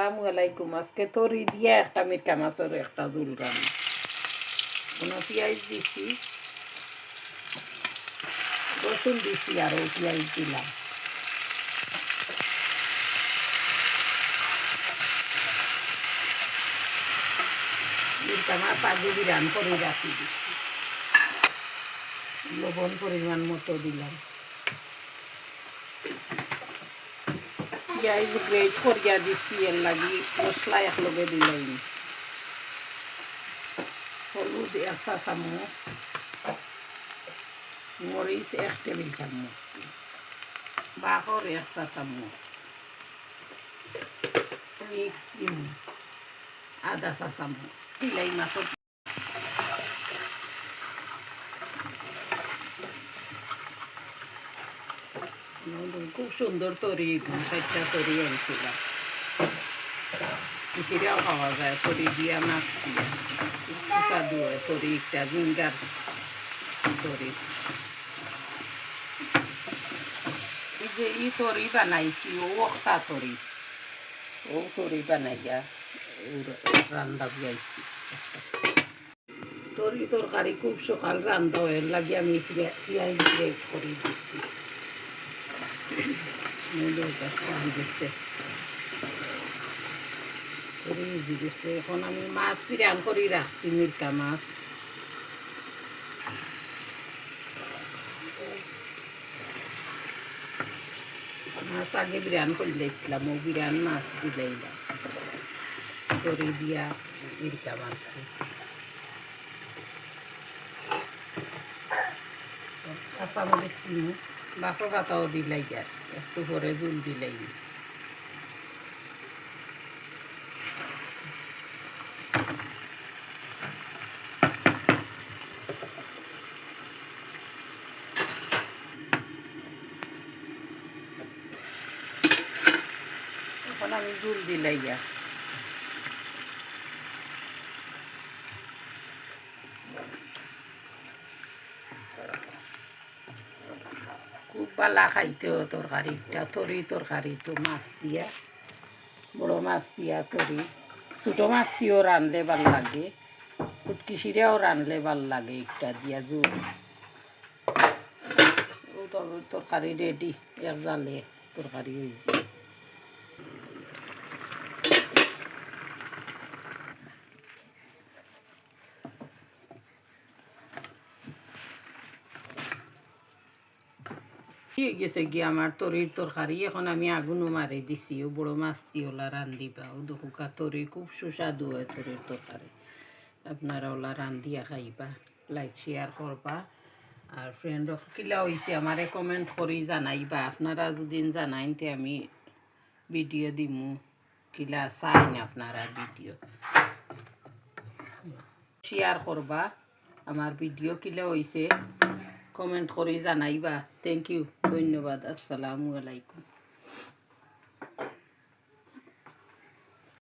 আসসালামু আলাইকুম। আজকে তরি দিয়া একটা মিরকা মাছের একটা জুল রান্না। কোনো পেঁয়াজ দিছি, রসুন দিছি আরও পেঁয়াজ দিলাম। মিরকা মাছ আগে বিরান করে রাখি দিচ্ছি লবণ পরিমাণ মতো দিলাম। পেঁয়াজ গ্রেট করিয়া দিচ্ছি এর লাগি মশলা একলগে দিলাই হলুদ এক চা চামচ মরিচ এক টেবিল চামচ বাহর এক চা চামচ মিক্স দিম আধা চা দিলাই মাছত খুব সুন্দর তরি চারটা তরি আনছিলাম পিছিয়েও খাওয়া যায় তরি দিয়া মাছ সুস্বাদু হয় তরি একটা জিঙ্গার তরি এই যে ই তরি বানাইছি ও একটা তরি ও তরি বানাইয়া রান্না বিয়াইছি তরি তরকারি খুব সকাল রান্ধা হয় লাগে আমি পিঁয়াজ করে দিচ্ছি মূলটা গেছে রেজি এখন আমি মাছ বিরান করে রাখছি মিরকা মাছ মাছ আগে বিরান করে দিয়েছিলাম ও বিরান মাছ দিলাইলাম করে দিয়া মিরকা মাছ কাঁচামরিচ কিনো? বাপর পাতাও দিলাই আর একটু পরে জুল দিলাই এখন আমি জুল দিলাই আর খুব পালা খাইতেও তরকারিটা, তরি তরকারি তো মাছ দিয়া, বড় মাছ দিয়া তরি ছোটো মাছ দিয়েও রানলে ভালো লাগে ফুটকিসিরেও রানলে ভালো লাগে একটা দিয়া জোর তরকারি রেডি এক জালে তরকারি হয়েছে। হয়ে গেছে গিয়ে আমার তরির তরকারি এখন আমি আগুনও মারি দিছি। ও বড় মাছটি ওলা রান্ধিবা ও দুহুকা তরি খুব সুস্বাদু হয় তরির তরকারি। আপনারা ওলা রান্ধিয়া খাইবা লাইক শেয়ার করবা। আর ফ্রেন্ড কিলা হয়েছে আমারে কমেন্ট করি জানাইবা। আপনারা যদি জানাইন তে আমি ভিডিও দিমু। কিলা চাইন আপনারা ভিডিও শেয়ার করবা আমার ভিডিও কিলা হয়েছে কমেন্ট করে জানাইবা। থ্যাংক ইউ ধন্যবাদ আসসালামু আলাইকুম।